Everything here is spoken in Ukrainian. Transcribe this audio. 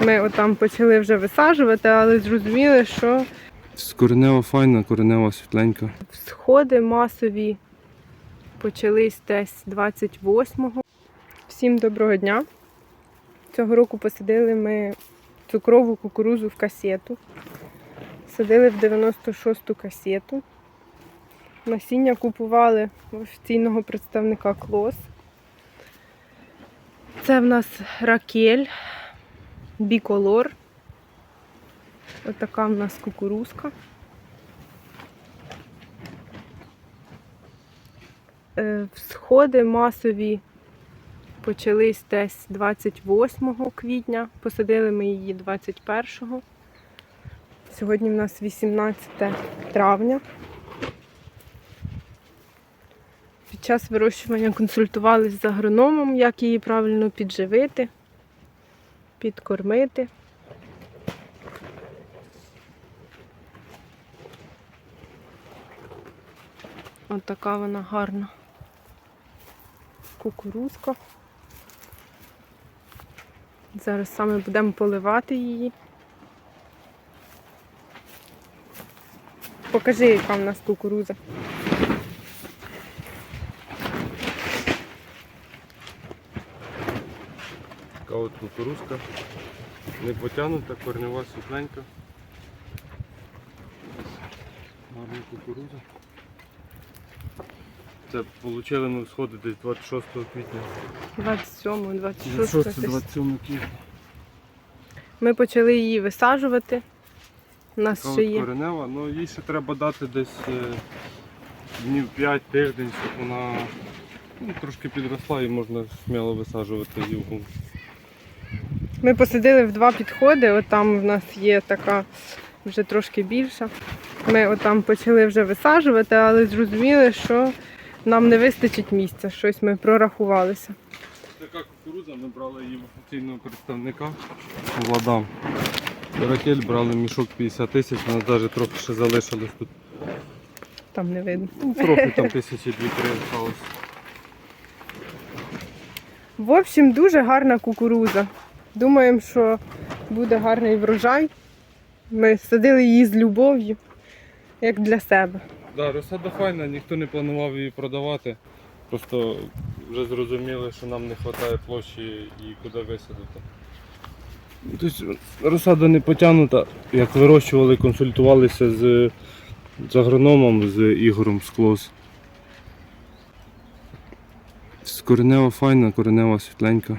Ми отам почали вже висаджувати, але зрозуміли, що Коренева файна, коренева світленька. сходи масові почались десь 28-го. Всім доброго дня. Цього року посадили ми цукрову кукурузу в касету. Садили в 96-ту касету. Насіння купували в офіційного представника Клос. Це в нас ракель, біколор. Отака в нас кукурузка. Е, Всходи масові почались десь 28 квітня. Посадили ми її 21-го. Сьогодні в нас 18 травня. Під час вирощування консультувалися з агрономом, як її правильно підживити, підкормити. От вона гарна кукурузка. Зараз саме будемо поливати її. Покажи, яка в нас кукуруза. Така от кукурузка. Не потягнута, корнева світленька. Гарна кукуруза. Це отримали ми всходи десь 26 квітня. 27, 26. 26, 27 квітня. Ми почали її висаджувати. У нас Така ще от є. коренева, ну їй ще треба дати десь е, днів 5 тиждень, щоб вона ну, трошки підросла і можна сміло висаджувати її в ґрунт. Ми посадили в два підходи. От там в нас є така вже трошки більша. Ми отам почали вже висаджувати, але зрозуміли, що нам не вистачить місця. Щось ми прорахувалися. Така кукурудза, ми брали її офіційного представника Владам. Ракель брали мішок 50 тисяч, у нас навіть трохи ще залишилось тут. Там не видно. Ну, трохи там тисячі дві-три залишилось. В общем, дуже гарна кукуруза. Думаємо, що буде гарний врожай. Ми садили її з любов'ю, як для себе. Да, розсада файна, ніхто не планував її продавати. Просто вже зрозуміли, що нам не вистачає площі і куди висадити. Тобто розсада не потягнута. Як вирощували, консультувалися з, з агрономом, з Ігорем Склос. Коренева файна, коренева світленька.